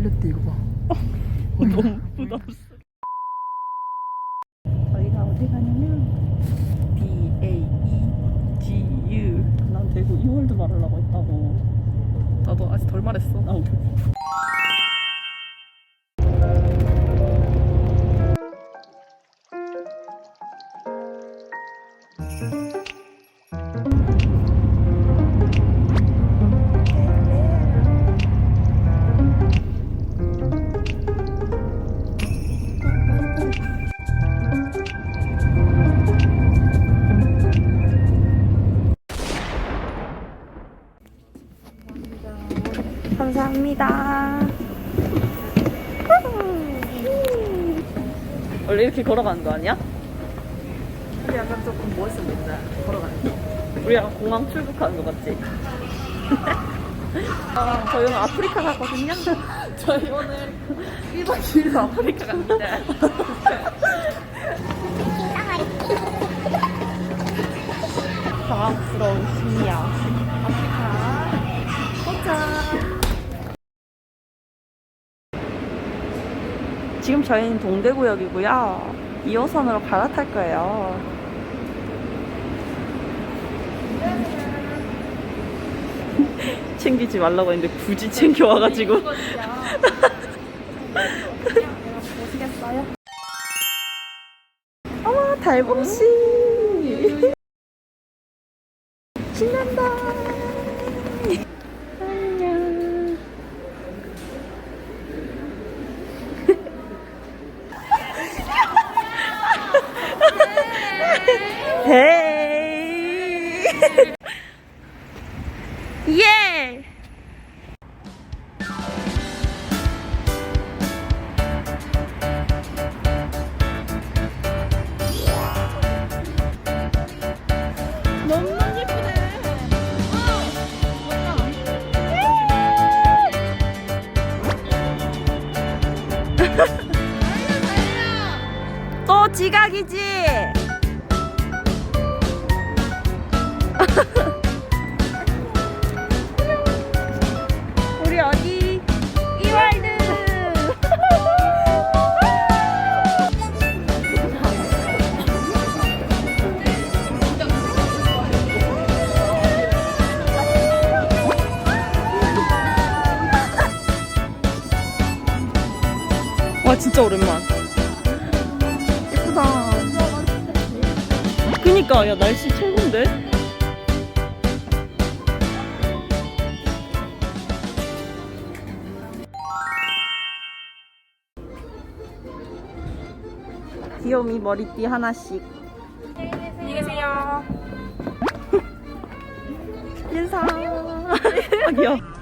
잘렸대, 이거 봐. 너무 부담스러워. 저희가 어디 가냐면 B, A, E, G, U. 난 대구 이월드 말하려고 했다고. 나도 아직 덜 말했어. 아, 오케이. 원래 이렇게 걸어가는 거 아니야? 우리 약간 조금 멋있었는데 걸어가는 거. 우리 약간 공항 출국하는 거 같지? 아, 저희 오늘 아프리카 갔거든요. 저희 오늘 1박 2일로 아프리카 갑니다. 당황스러운 심리야. 지금 저희는 동대구역이고요. 2호선으로 갈아탈 거예요. 챙기지 말라고 했는데 굳이 챙겨와가지고. 어머, 달봉씨. 신난다. 와 진짜 오랜만. 예쁘다. 그니까 야 날씨 최고인데? 귀요미 머리띠 하나씩. 안녕히 계세요. 인사. 아, 귀여워.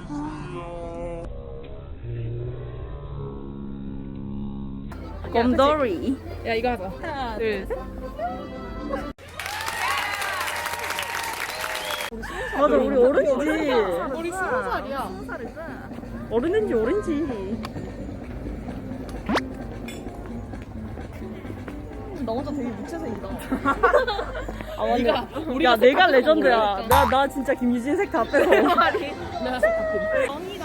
곰돌이. 야 이거 하자. 하나, 둘, 셋. 맞아, 우리 어른이지. 우리 스무 살이야. 어른인지 어른지. 나 혼자 되게 무채색이다. 아, 맞네. 네가- 야, 우리가 내가 레전드야. 나, 나 진짜 김유진 색 다 빼서. 내가 영이다 영이.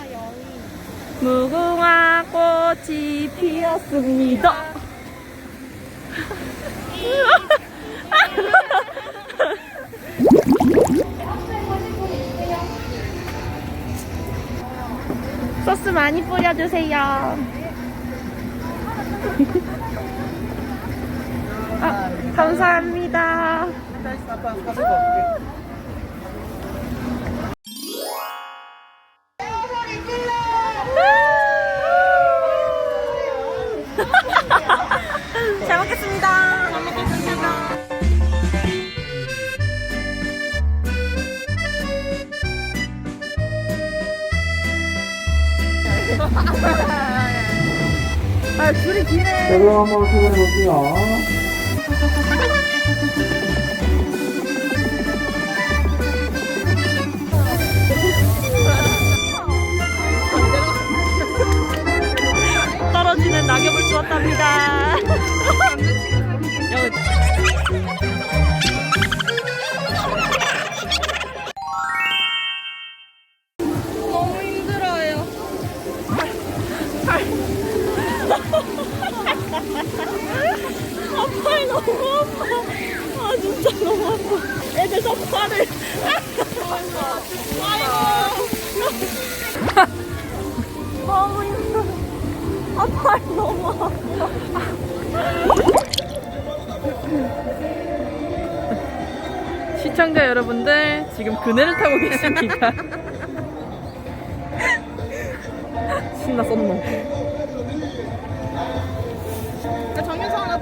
무궁화 꽃이 피었습니다. 소스 많이 뿌려주세요. 아, 감사합니다. 한번 소개해 볼게요. 시청자 여러분들, 지금 그네를 타고 계십니다. 신나 썼노. 정윤서 하나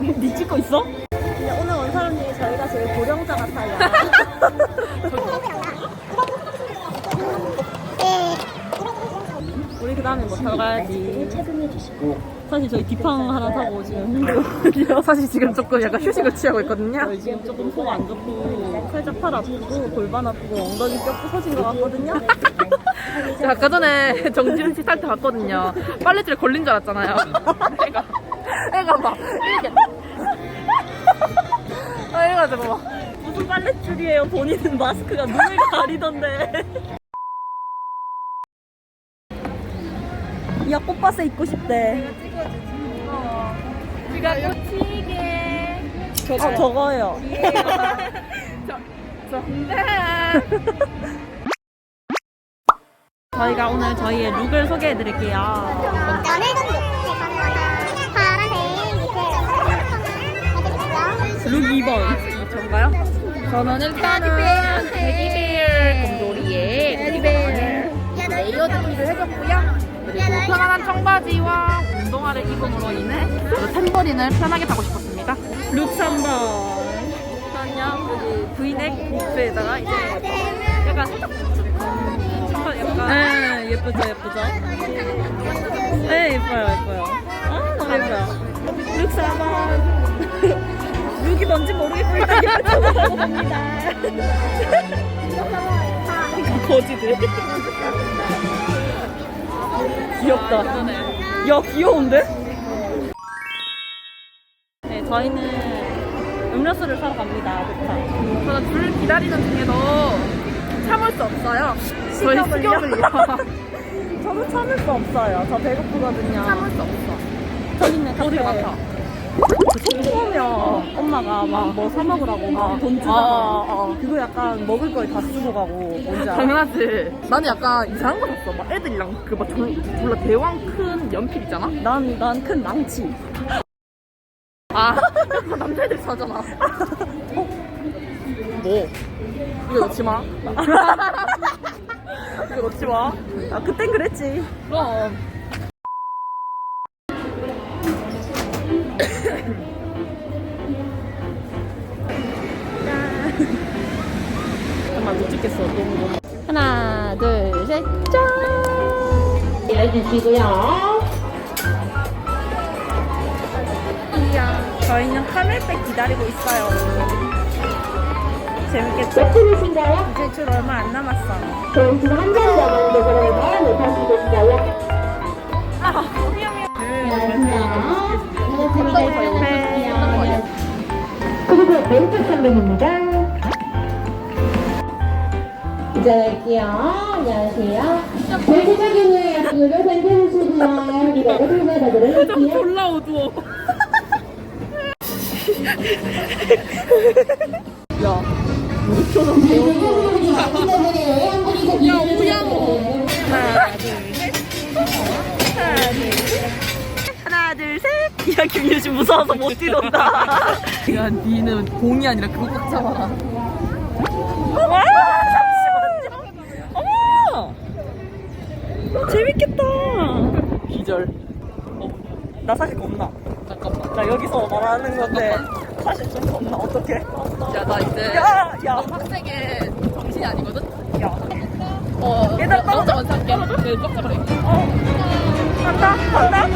좀니 찍고 있어? 오늘 온 사람 중에 저희가 제일 고령자 같아요. 우리 그 다음에 뭐 타러 가야지. 주시고 사실 저희 디팡 하나 타고 지금 힘들거든요. 사실 지금 조금 약간 휴식을 취하고 있거든요. 저희 지금 조금 속 안 좋고 살짝 팔 아프고 골반 아프고 엉덩이 뼈 부서진 것 같거든요. 제가 아까 전에 정지훈 씨탈 때 봤거든요. 빨래줄에 걸린 줄 알았잖아요. 애가 애가 막 이렇게 아, 이래가지고 막 무슨 빨래줄이에요? 본인은 마스크가 눈을 가리던데. 야 꽃밭에 있고 싶대. 지가 꽂히게 어, 저거요. 저희가 오늘 저희의 룩을 소개해 드릴게요. 룩 2번. 저인가요? 저는 일단은 데기벨 편안한 청바지와 운동화를 입음으로 인해 그 탬버린을 편하게 타고 싶었습니다. 룩 3번. 그냥 브이넥 니트에다가 이제 약간 살짝 약간 네, 예쁘죠 예쁘죠? 네 예뻐요 예뻐요. 아 너무 예뻐요. 룩 4번 룩이 뭔지 모르겠고 일단 예쁘다고 봅니다 거지들 귀엽다. 야 귀여운데? 네 저희는 음료수를 사러 갑니다 좋다 저는 줄 기다리는 중에도 참을 수 없어요. 저희 식욕을요? 저는 참을 수 없어요. 저 배고프거든요. 참을 수 없어. 저기 있네. 어디가 같아 소모면 엄마가 막 뭐 사 먹으라고 막 돈 주다가. 그거 약간 먹을 걸 다 쓰고 가고 뭔지 알아? 당연하지. 나는 약간 이상한 거 샀어. 막 애들이랑 그막 졸라 대왕 큰 연필 있잖아? 난, 난 큰 망치. 아, 그거 남자애들 사잖아. 어? 뭐? 이거 넣지 마. 이거 넣지 마. 아, 그땐 그랬지. 그럼. 찍겠어. 너무 너무. 하나 둘셋 저희는 카멜백 기다리고 있어요. 재밌겠죠? 예쁘신가요? 이제 줄 얼마 안 남았어. 그럼 지금 한 자리 남았는데 그러면 못 하시고 계신가요? 네. 그리고 왼쪽 선배입니다. 이제 할게요. 안녕하세요. 벨트 착용 후에 앞으로 당겨주시고요. 그리고 오른발 받으실게요. 졸라 어두워. 야, 우리 표정 배웠어. 야, 우양. 하나, 둘, 셋. 하나, 둘, 셋. 하나, 둘, 셋. 야, 김유진 무서워서 못 뛰던다. 야, 니는 봉이 아니라 그거 꽉 잡아. 와, 잠시만요. 어머! 재밌겠다. 기절. 나 사실 겁나. 잠깐만. 나 여기서 말하는 건데 사실 좀 겁나. 어떡해? 야, 나 이제. 야, 야, 넌 학생의 정신이 아니거든? 야. 어, 얘들아, 나 떨어져. 혼자. 네, 꽉 잡으래. 어. 간다, 간다.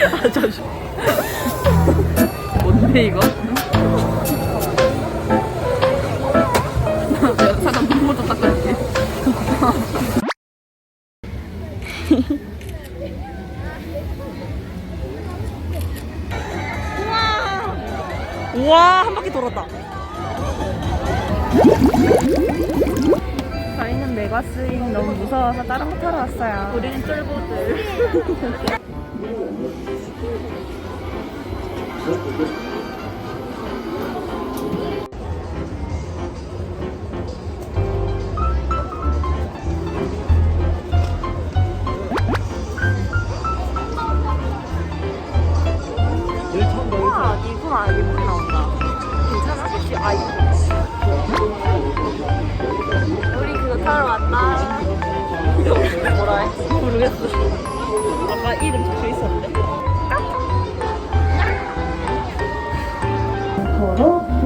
아, 잠시. 뭔데, 이거?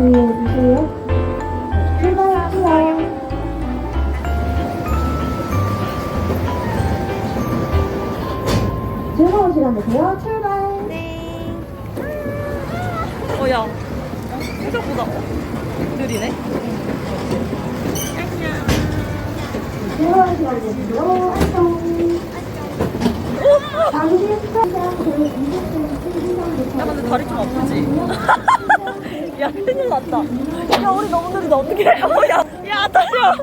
도로 주의해주세요. 출발할게요. 즐거운 시간 되세요. 출발. 어, 야. 생각보다 느리네. 즐거운 시간 되세요. 안녕. 당신 스타일이랑 저희 20분 신기상부터 야, 근데 다리 좀 아프지? 야, 큰일 났다. 야, 우리 너무 느리다. 어떡해. 어, 야, 야, 달려.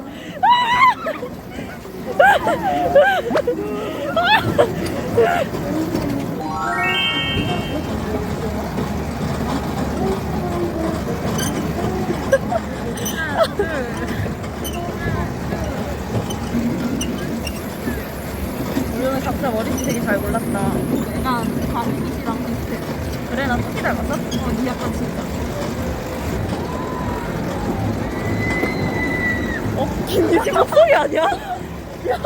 우리는 각자 머리띠 되게 잘 골랐다. 약간 가미씨랑 비슷해. 그래, 나 토끼 닮았어? 어, 니 약간 진짜. 김유지 목소리 아니야? 야. 야,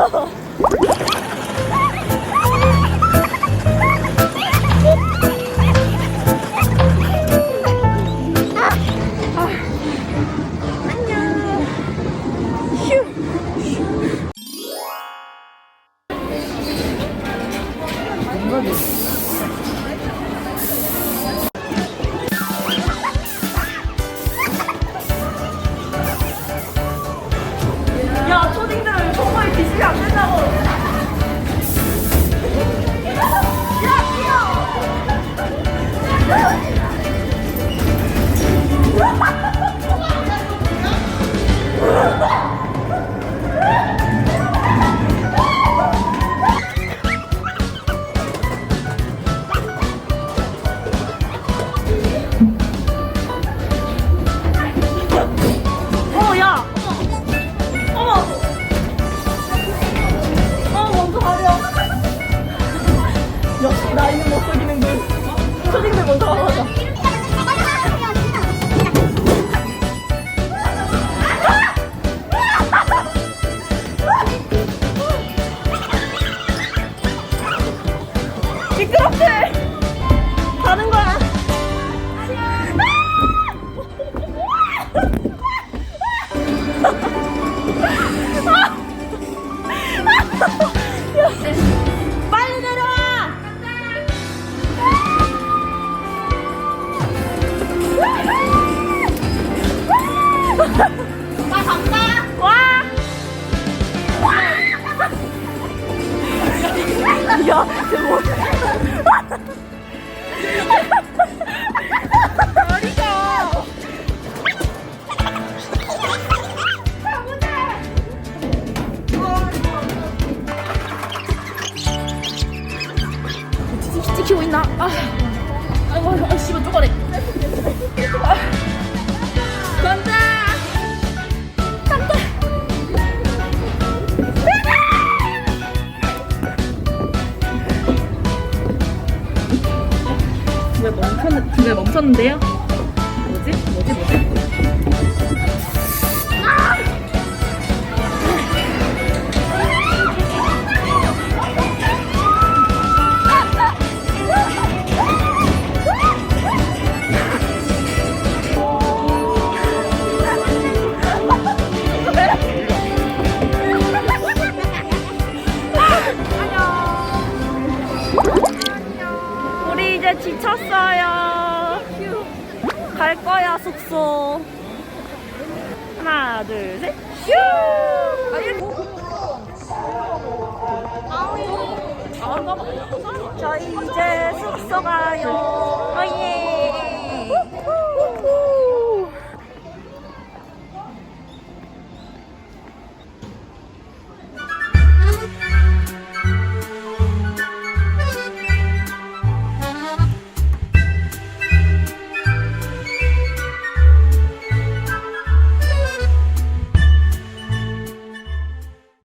멈췄는데요?